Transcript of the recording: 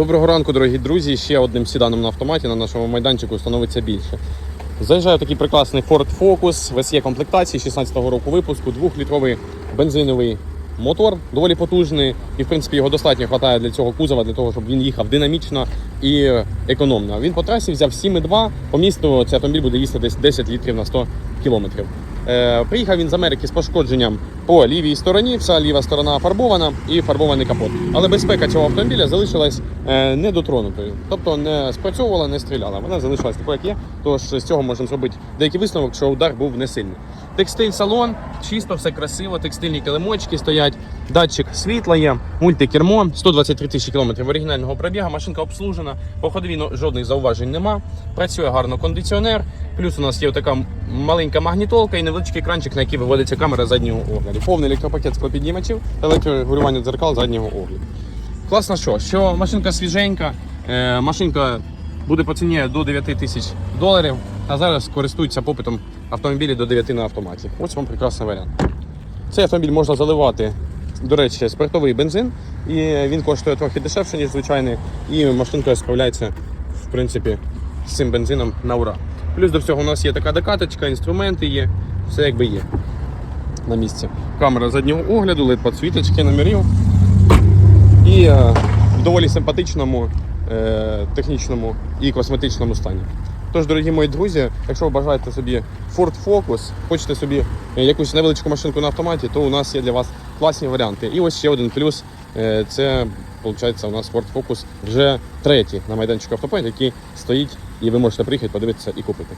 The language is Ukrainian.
Доброго ранку, дорогі друзі. Ще одним сіданом на автоматі на нашому майданчику становиться більше. Заїжджає такий прекрасний Ford Focus в SE комплектації 16-го року випуску, двохлітровий бензиновий мотор, доволі потужний, і в принципі його достатньо вистачає для цього кузова, для того, щоб він їхав динамічно і економно. Він по трасі взяв 7,2, по місту цей автомобіль буде їсти десь 10 літрів на 100 кілометрів. Е, приїхав він з Америки з пошкодженням по лівій стороні, вся ліва сторона фарбована і фарбований капот. Але безпека цього автомобіля залишилась е, недотронутою, тобто не спрацьовувала, не стріляла. Вона залишилась такою, як є. Тож з цього можемо зробити деякий висновок, що удар був не сильний. Текстиль салон, чисто, все красиво, текстильні килимочки стоять, датчик світла є, мультикермо, 123 тисячі кілометрів оригінального пробігу, машинка обслужена, по ходові жодних зауважень нема. Працює гарно кондиціонер. Плюс у нас є така маленька магнітолка і невеличкий екранчик, на який виводиться камера заднього огляду. Повний електропакет склопіднімачів, електрорегулювання дзеркал заднього огляду. Класно що? Що машинка свіженька, е, машинка буде по ціні до 9 тисяч доларів, а зараз користуються попитом автомобілі до 9 на автоматі. Ось вам прекрасний варіант. Цей автомобіль можна заливати, до речі, спиртовий бензин, і він коштує трохи дешевше, ніж звичайний, і машинка справляється, в принципі, з цим бензином на ура. Плюс до всього у нас є така докаточка, інструменти є, все якби є на місці. Камера заднього огляду, led підсвіточки номерів і е, в доволі симпатичному, технічному і косметичному стані. Тож, дорогі мої друзі, якщо ви бажаєте собі Ford Focus, хочете собі е, якусь невеличку машинку на автоматі, то у нас є для вас класні варіанти. І ось ще один плюс. е, Це виходить, у нас Ford Focus вже третій на майданчику автопоінт, який стоїть, і ви можете приїхати, подивитися і купити.